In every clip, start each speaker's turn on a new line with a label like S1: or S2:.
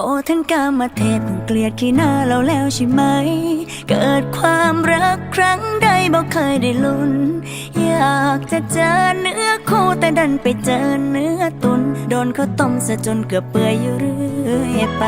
S1: โอ้ท่านกามาเทพเพิ่งเกลียดขี้หน้าเราแล้วใช่ไหม เกิดความรักครั้งใดบอกเคยได้ลุ้น อยากจะเจอเนื้อคู่แต่ดันไปเจอเนื้อตุน โดนเขาต้มซะจนเกือบเปื่อยอยู่เรื่อยไป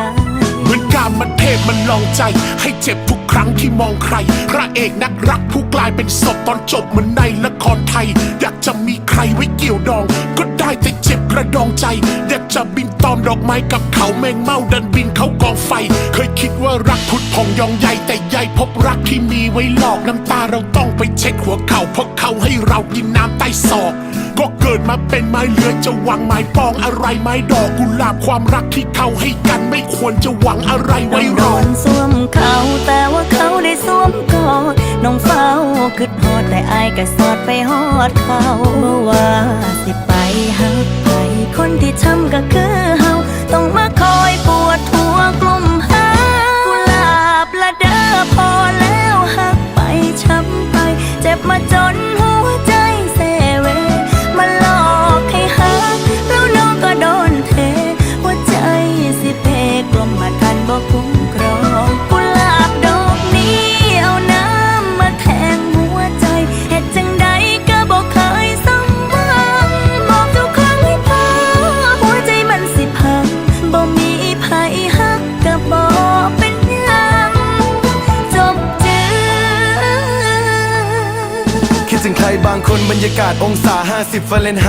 S2: เหมือนกามมันเทพมันลองใจ ให้เจ็บทุกครั้งที่มองใคร พระเอกนักรักผู้กลายเป็นศพตอนจบเหมือนในละครไทย อยากจะมีใครไว้เกี่ยวดอง ก็ได้แต่ กระดองใจอยากจะบินตอมดอกไม้กับเขาแมงเม่าดันบินเขากองไฟ เคยคิดว่ารักพุดพองยองใหญ่แต่ใหญ่พบรักที่มีไว้หลอกน้ำตาเราต้องไปเช็ดหัวเข่าเพราะเขาให้เรากินน้ำใต้ศอกก็เกิดมาเป็นไม้เลื้อยจะหวังไม้ปองอะไรไม้ดอกกุหลาบความรักที่เขาให้กันไม่ควรจะหวังอะไรไว้ร
S1: โด
S2: อ
S1: นสวมเขาแต่ว่าเขาได้สวมกอดน้องเฝ้าคิดฮอดแต่อายก็สอดไปฮอดเขาเมื่อว่าสิไป คนที่ทำก็คือ
S3: ถึงใครบางคนบรรยากาศองศา 50ฟาเรนไฮ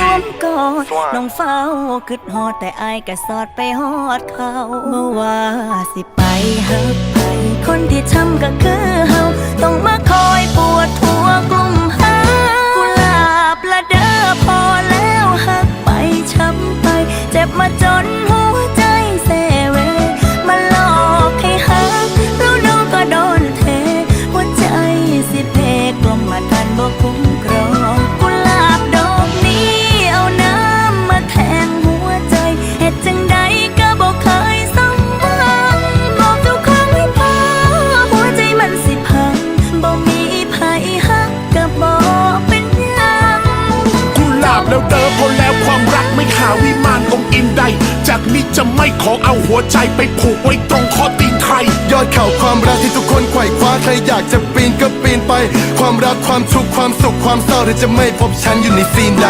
S1: วมกอดน้องเฝ้าคิดฮอดแต่อายก็สอดไปฮอดเขาเมื่อว่าสิไปหักไปคนที่ทำก็คือเฮาต้องมาคอยปวด แล้วเดิพอแล้
S2: วความรักไม่หาวิมานองอินใด จากนี้จะไม่ขอเอาหัวใจไปผูกไว้ตรงข้อตีนใคร
S3: ยอดเข่าความรักที่ทุกคนไขว่คว้าใครอยากจะปีนก็ปีนไป ความรักความทุกข์ความสุขความเศร้าเธอจะไม่พบฉันอยู่ในซีนใด